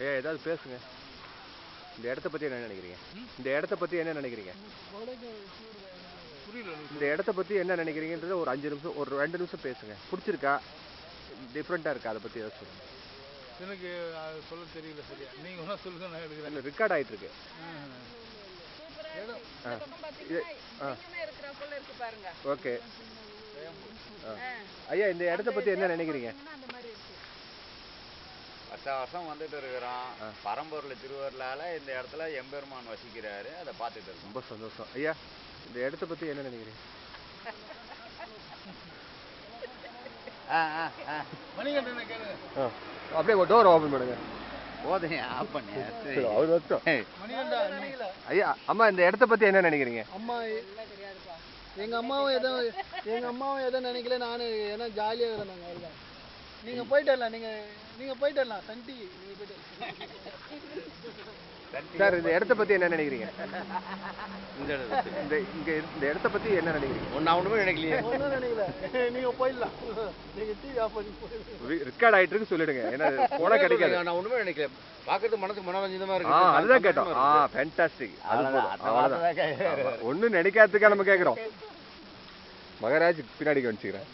ஏ ஏதாவது பேசுங்க. இந்த இடத்த பத்தி என்ன நினைக்கிறீங்க? இந்த இடத்த பத்தி என்ன நினைக்கிறீங்க? புரியல இந்த இடத்த பத்தி என்ன நினைக்கிறீங்கன்றத ஒரு அஞ்சு நிமிஷம் ஒரு ரெண்டு நிமிஷம் பேசுங்க. பிடிச்சிருக்கா? டிஃப்ரெண்டா இருக்கா? அதை பத்தி ஏதாவது சொல்லுங்க. எனக்கு சொல்ல தெரியல சரியா. நீங்க ஒன்றா சொல்லுங்க நான் எடுக்கிறேன். இல்ல ரெக்கார்ட் ஆயிட்டு இருக்கு. ஓகே. ஐயா இந்த இடத்த பத்தி என்ன நினைக்கிறீங்க? வருஷ வருஷம் வந்துட்டு இருக்கிறோம் பரம்பூர்ல திருவருளால இந்த இடத்துல எம்பெருமான் வசிக்கிறாரு. அதை பார்த்துட்டு இருக்கோம். ரொம்ப சந்தோஷம். ஐயா இந்த இடத்த பத்தி என்ன நினைக்கிறீங்க? அப்படியே டோர் ஓபன் பண்ணுங்க. போதும் ஆஃப் பண்ணி சரி, அவர் நீ ஐயா அம்மா இந்த இடத்த பத்தி என்ன நினைக்கிறீங்க? அம்மா எங்க அம்மாவும் எதோ எங்க அம்மாவும் எதோ நினைக்கல. நானு ஏன்னா ஜாலியா இருக்கிறேன் நாங்க அவ்வளவுதான் நீங்க போயிட்டு வரலாம் நீங்க நீங்க போயிட்டு வரலாம் சன் டிவி நீங்க போயிட்டு. சார் இந்த இடத்த பத்தி என்ன நினைக்கிறீங்க? இந்த இந்த இங்க இந்த இடத்த பத்தி என்ன நினைக்கிறீங்க? ஒன்று ஒன்றுமே நினைக்கலையே. ஒண்ணும் நினைக்கல. நீங்க போயிடலாம். நீங்க டிவி ஆஃப் பண்ணி ரெக்கார்ட் ஆயிட்டு இருக்கு சொல்லிடுங்க. ஏன்னா போனா கிடைக்காது. நான் ஒன்றுமே நினைக்கல. பார்க்கறதுக்கு மனசுக்கு மனோரஞ்சனமா ஆ இருக்கு அதுதான் கேட்டோம். ஆ ஃபேண்டாஸ்டிக் அது ஒன்னும் நினைக்காததுக்கா நம்ம கேக்குறோம் மகராஜ் பின்னாடி கவனிச்சுக்கிறேன்.